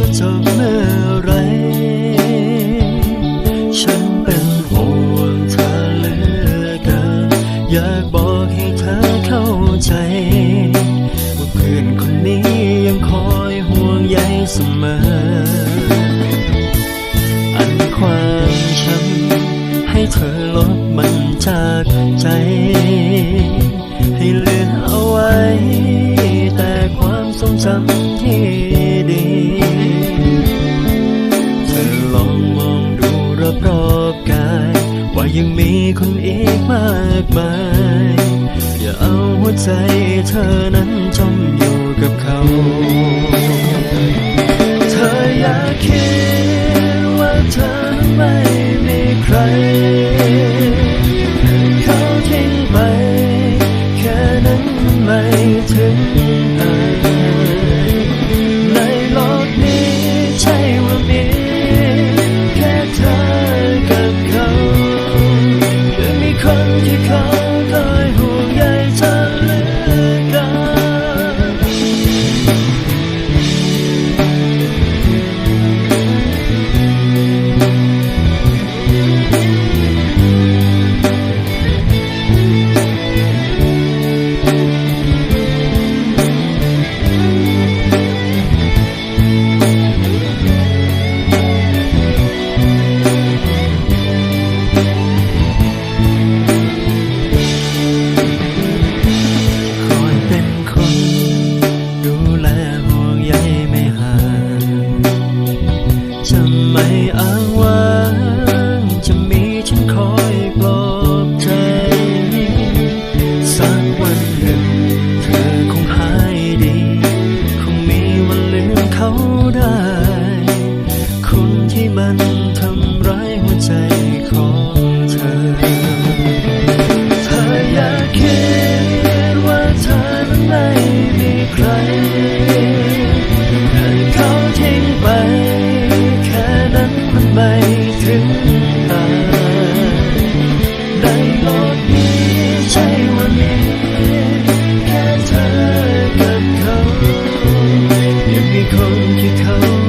จะจบเมื่อไร ฉันเป็นห่วงเธอเหลือเกินอยากบอกให้เธอเข้าใจ ว่าเพื่อนคนนี้ยังคอยห่วงใยเสมอ อันความช้ำให้เธอลบมันจากใจ ให้เลือนเอาไว้ แต่ความทรงจำ มากมาย อย่าเอาหัวใจเธอนั้นจมอยู่กับเขา hangi kalp 头的。 คนที่เขา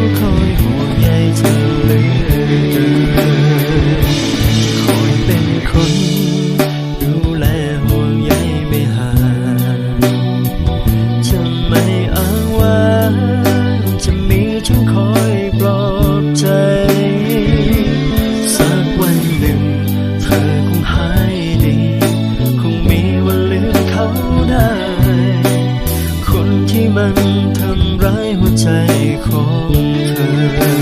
ใจของเธอ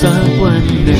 สักวันหนึ่ง